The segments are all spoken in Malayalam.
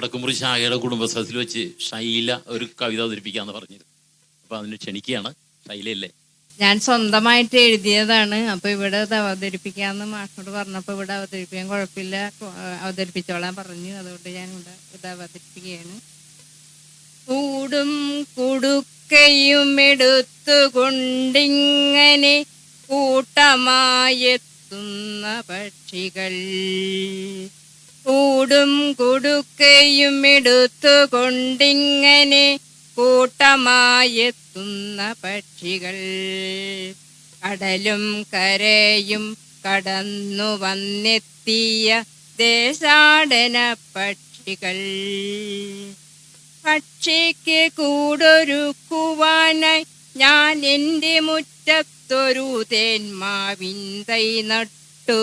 വടക്കുമുറി ശാഖയുടെ കുടുംബസദസ്സിൽ വെച്ച് ഷൈല ഒരു കവിത അവതരിപ്പിക്കാന്ന് പറഞ്ഞിരുന്നു. അപ്പൊ അതിന് ക്ഷണിക്കുകയാണ് ഷൈലയല്ലേ ഞാൻ സ്വന്തമായിട്ട് എഴുതിയതാണ്. അപ്പൊ ഇവിടെ അത് അവതരിപ്പിക്കാന്ന് മാഷിനോട് പറഞ്ഞപ്പോ ഇവിടെ അവതരിപ്പിക്കാൻ കുഴപ്പമില്ല. അവതരിപ്പിച്ചോളാൻ പറഞ്ഞു. അതുകൊണ്ട് ഞാൻ ഇവിടെ ഇത് അവതരിപ്പിക്കുകയാണ്. കൂടും കുടുക്കയും എടുത്തുകൊണ്ടിങ്ങനെ കൂട്ടമായെത്തുന്ന പക്ഷികൾ. കൂടും കുടുക്കയും എടുത്തുകൊണ്ടിങ്ങനെ കൂട്ടമായെത്തുന്ന പക്ഷികൾ. കടലും കരയും കടന്നു വന്നെത്തിയ ദേശാടന പക്ഷികൾ. പക്ഷിക്ക് കൂടൊരുക്കുവാനായി ഞാൻ എന്റെ മുറ്റത്തൊരു തേന്മാവിൻ തൈ നട്ടു.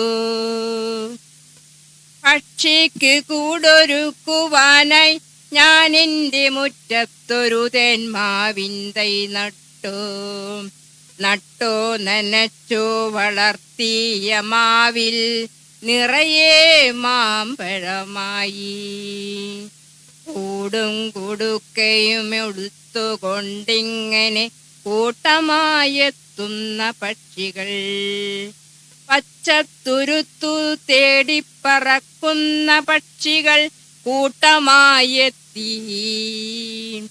പക്ഷിക്ക് കൂടൊരുക്കുവാനായി ഞാൻ എന്റെ മുറ്റത്തൊരു തേന്മാവിൻ തൈ നട്ടു. നട്ടോ നനച്ചു വളർത്തിയ മാവിൽ നിറയെ മാമ്പഴമായി. കൂടും കുടുക്കയും എടുത്തുകൊണ്ടിങ്ങനെ കൂട്ടമായെത്തുന്ന പക്ഷികൾ. പച്ചത്തുരുത്തു തേടിപ്പറക്കുന്ന പക്ഷികൾ കൂട്ടമായെത്തി.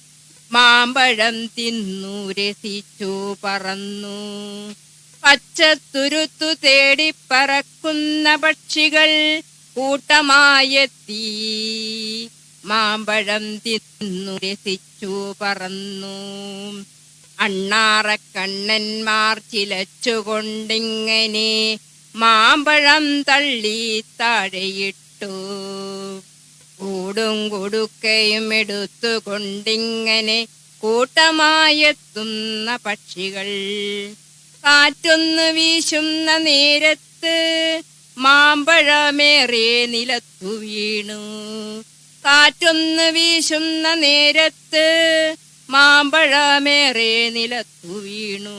മാമ്പഴം തിന്നു രസിച്ചു പറന്നു. പച്ചത്തുരുത്തു തേടിപ്പറക്കുന്ന പക്ഷികൾ കൂട്ടമായെത്തി. മാമ്പഴം തിന്നു രസിച്ചു പറന്നു. അണ്ണാറക്കണ്ണന്മാർ ചിലച്ചുകൊണ്ടിങ്ങനെ മാമ്പഴം തള്ളി താഴെയിട്ടു. കൂടും കൊടുക്കയും എടുത്തുകൊണ്ടിങ്ങനെ കൂട്ടമായെത്തുന്ന പക്ഷികൾ. കാറ്റൊന്ന് വീശുന്ന നേരത്ത് മാമ്പഴമേറെ നിലത്തു വീണു. കാറ്റൊന്ന് വീശുന്ന നേരത്ത് മാമ്പഴമേറെ നിലത്തു വീണു.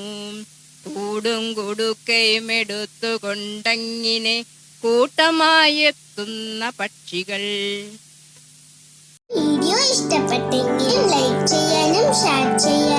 കൂടും കൊടുക്കയും എടുത്തുകൊണ്ടങ്ങിനെ കൂട്ടമായെത്തുന്ന പക്ഷികൾ. വീഡിയോ ഇഷ്ടപ്പെട്ടെങ്കിൽ ലൈക്ക് ചെയ്യാനും ഷെയർ ചെയ്യാനും